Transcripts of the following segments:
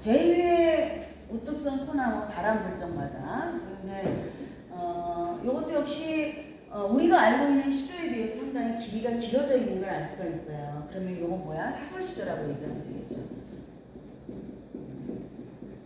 제2의 우뚝선 소나무 바람 불정마다 이제 어, 이것도 역시 어, 우리가 알고 있는 시조에 비해서 상당히 길이가 길어져 있는 걸 알 수가 있어요. 그러면 이건 뭐야? 사설 시조라고 얘기하면 되겠죠.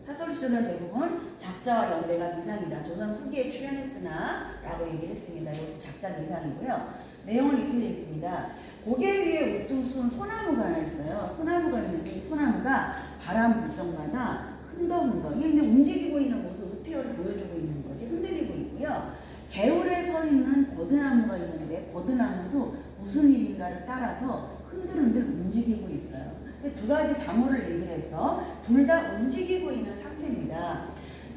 사설 시조는 대부분 작자와 연대가 미상이다. 조선 후기에 출연했으나 라고 얘기를 했습니다. 이것도 작자 미상이고요. 내용은 이렇게 되어 있습니다. 고개 위에 우뚝순 소나무가 하나 있어요. 소나무가 있는데 이 소나무가 바람 불 적마다 흔덕흔덕 이게 움직이고 있는 모습 의태어를 보여주고 있는 거지 흔들리고 있고요. 개울에 서 있는 버드나무가 있는데 버드나무도 무슨 일인가를 따라서 흔들흔들 움직이고 있어요. 두 가지 사물을 얘기를 해서 둘 다 움직이고 있는 상태입니다.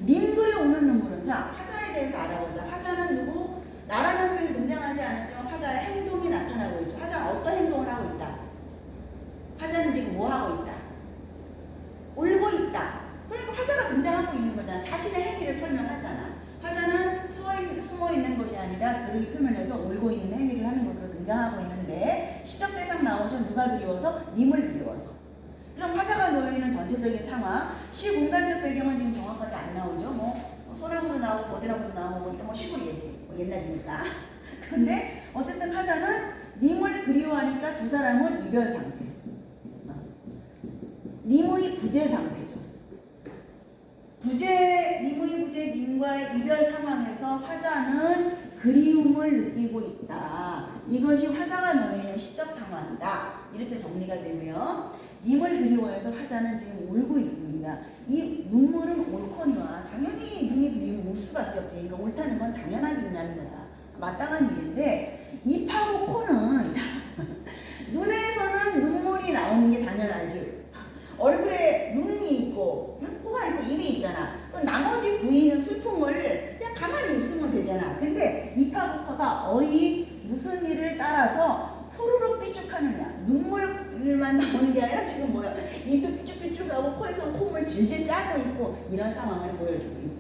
님들에 오는 눈물은 자 화자에 대해서 알아보자. 화자는 누구? 나라는 표현이 등장하지 않았지만 화자의 행동이 나타나고 있죠. 화자는 어떤 행동을 하고 있다? 화자는 지금 뭐 하고 있다? 울고 있다. 그러니까 화자가 등장하고 있는 거잖아. 자신의 행위를 설명하잖아. 화자는 숨어 있는 것이 아니라 그러기 표면에서 울고 있는 행위를 하는 것으로 등장하고 있는데 시적 대상 나오죠. 누가 그리워서? 님을 그리워서. 그럼 화자가 놓여 있는 전체적인 상황, 시 공간적 배경은 지금 정확하게 안 나오죠. 뭐 소나무도 나오고 버드나무도 나오고 뭐 시골이겠지. 뭐 옛날이니까. 그런데 어쨌든 화자는 님을 그리워하니까 두 사람은 이별 상태. 님의 부재 상태죠. 부재, 님의 부재, 님과의 이별 상황에서 화자는 그리움을 느끼고 있다. 이것이 화자가 놓이는 시적 상황이다. 이렇게 정리가 되고요. 님을 그리워해서 화자는 지금 울고 있습니다. 이 눈물은 옳거니와 당연히 눈이 수밖에 없지. 그러니까 옳다는 건 당연한 일이라는 거야. 마땅한 일인데 입하고 코는 자, 눈에서는 눈물이 나오는 게 당연하지. 얼굴에 눈이 있고 코가 있고 입이 있잖아. 그럼 나머지 부위는 슬픔을 그냥 가만히 있으면 되잖아. 근데 입하고 코가 어이 무슨 일을 따라서 후루룩 삐죽하느냐. 눈물만 나오는 게 아니라 지금 뭐야. 입도 삐죽삐죽하고 코에서 콧물 질질 짜고 있고 이런 상황을 보여주고 있죠.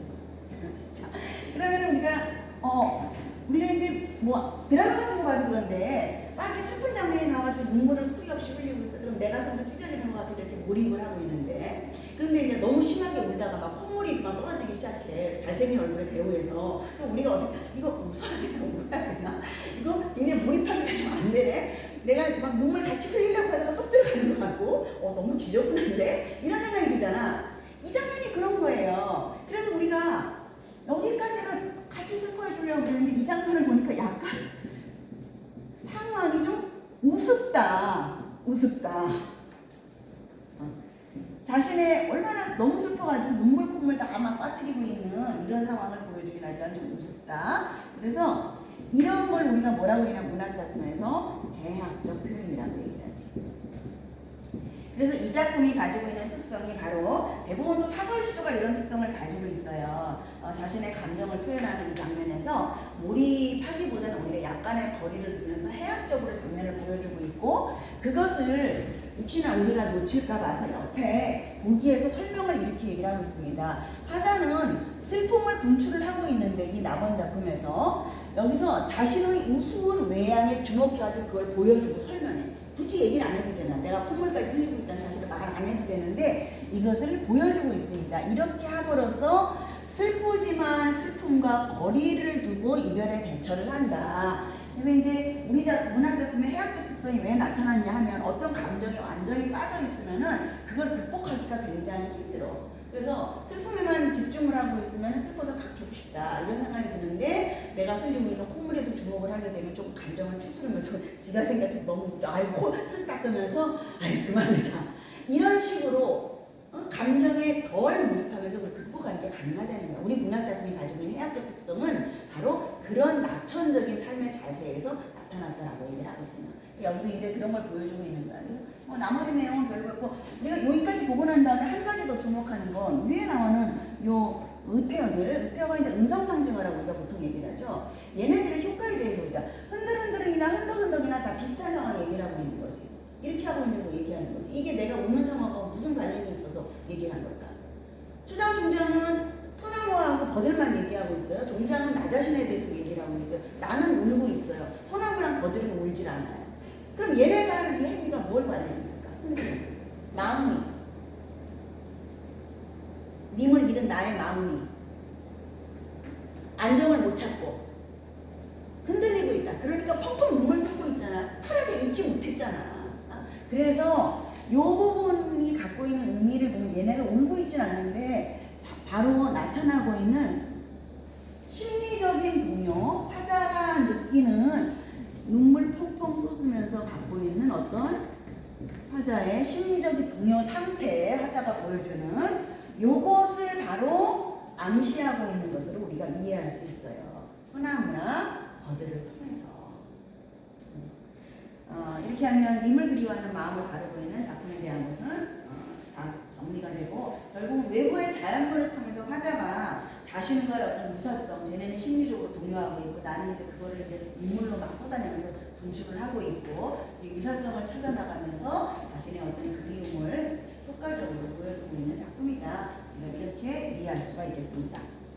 자, 그러면 우리가 어 우리가 이제 뭐 드라마 같은 거 봐도 그런데 막 이렇게 슬픈 장면이 나와가지고 눈물을 소리 없이 흘리고 있어. 그럼 내 가슴도 찢어지는 것 같아 이렇게 몰입을 하고 있는데 그런데 이제 너무 심하게 울다가 막 콧물이 막 떨어지기 시작해. 잘생긴 얼굴의 배우에서 그럼 우리가 어떻게 이거 웃어야 되나 울어야 되나 이거 굉장히 몰입하기가 좀 안 되네. 내가 막 눈물 같이 흘리려고 하다가 쏙 들어가는 것 같고 어 너무 지저분한데 이런 생각이 들잖아. 이 장면이 그런 거예요. 그래서 우리가 여기까지는 같이 슬퍼해 주려고 그랬는데 이 장면을 보니까 약간 상황이 좀 우습다. 우습다. 어. 자신의 얼마나 너무 슬퍼가지고 눈물 콧물 다막 빠뜨리고 있는 이런 상황을 보여주긴 하지만 좀 우습다. 그래서 이런 걸 우리가 뭐라고 하냐 문학 작품에서 해학적 표현이라고 얘기를 하지. 그래서 이 작품이 가지고 있는 특성이 바로 대부분 또 사설 시조가 이런 특성을 가지고 있어요. 어, 자신의 감정을 표현하는 이 장면에서 몰입하기보다는 오히려 약간의 거리를 두면서 해학적으로 장면을 보여주고 있고 그것을 혹시나 우리가 놓칠까 봐서 옆에 보기에서 설명을 이렇게 얘기를 하고 있습니다. 화자는 슬픔을 분출을 하고 있는데 이 낙원 작품에서 여기서 자신의 우스운 외양에 주목해가지고 그걸 보여주고 설명해. 굳이 얘기를 안 해도 되나. 내가 콧물까지 흘리고 있다는 사실을 말 안 해도 되는데 이것을 보여주고 있습니다. 이렇게 함으로써 슬프지만 슬픔과 거리를 두고 이별에 대처를 한다. 그래서 이제 우리 작, 문학 작품의 해학적 특성이 왜 나타났냐 하면 어떤 감정이 완전히 빠져 있으면은 그걸 극복하기가 굉장히 힘들어. 그래서 슬픔에만 집중을 하고 있으면 슬퍼서 각주고 싶다 이런 생각이 드는데 내가 흘리고 있는 콧물에도 주목을 하게 되면 조금 감정을 추스르면서 지가 생각해 너무 아이고 쓱 닦으면서 아이 그만하자 이런 식으로 어? 감정에 덜 몰입하면서 그걸 극복하는 게 가능하다는 거야. 우리 문학 작품이 가지고 있는 해학적 특성은 바로 그런 낙천적인 삶의 자세에서 나타났다라고 얘기를 하거든요. 여기도 이제 그런 걸 보여주고 있는 거야. 그래서 뭐 나머지 내용은 별거 없고 우리가 여기까지 보고 난 다음에 한 가지 더 주목하는 건 위에 나오는 요 의태어들, 의태어가 이제 음성 상징어라고 우리가 보통 얘기를 하죠. 얘네들의 효과에 대해서 보자. 흔들흔들이나 흔덕흔덕이나 다 비슷한 상황 얘기를 하고 있는 거지. 이렇게 하고 있는 거 얘기하는 거지. 이게 내가 오는 상황과 무슨 관련이 있어서 얘기한 걸까? 초장 중장은 소나무하고 버들만 얘기하고 있어요. 종장은 나 자신에 대해서 얘기를 하고 있어요. 나는 울고 있어요. 소나무랑 버들은 울질 않아요. 그럼 얘네가 하는 이 행위가 뭘 관련이 있을까? 흔들흔들. 마음이 있는 나의 마음이 안정을 못 찾고 흔들리고 있다. 그러니까 펑펑 눈물 쏟고 있잖아. 쿨하게 잊지 못했잖아. 아, 그래서 요 부분이 갖고 있는 의미를 보면 얘네가 울고 있진 않는데 자, 바로 나타나고 있는 심리적인 동요, 화자가 느끼는 눈물 펑펑 쏟으면서 갖고 있는 어떤 화자의 심리적인 동요 상태, 화자가 보여주는 바로 암시하고 있는 것으로 우리가 이해할 수 있어요. 소나무나 버드를 통해서. 어, 이렇게 하면 님을 그리워하는 마음을 다루고 있는 작품에 대한 것은 어, 다 정리가 되고 결국 외부의 자연물을 통해서 화자가 자신과의 어떤 유사성, 쟤네는 심리적으로 동요하고 있고 나는 이제 그거를 이제 눈물로 막 쏟아내면서 분출을 하고 있고 이제 유사성을 찾아나가면서 자신의 어떤 그리움을 효과적으로 보여주고 있는 작품이다. 이렇게 이해할 수가 있겠습니다.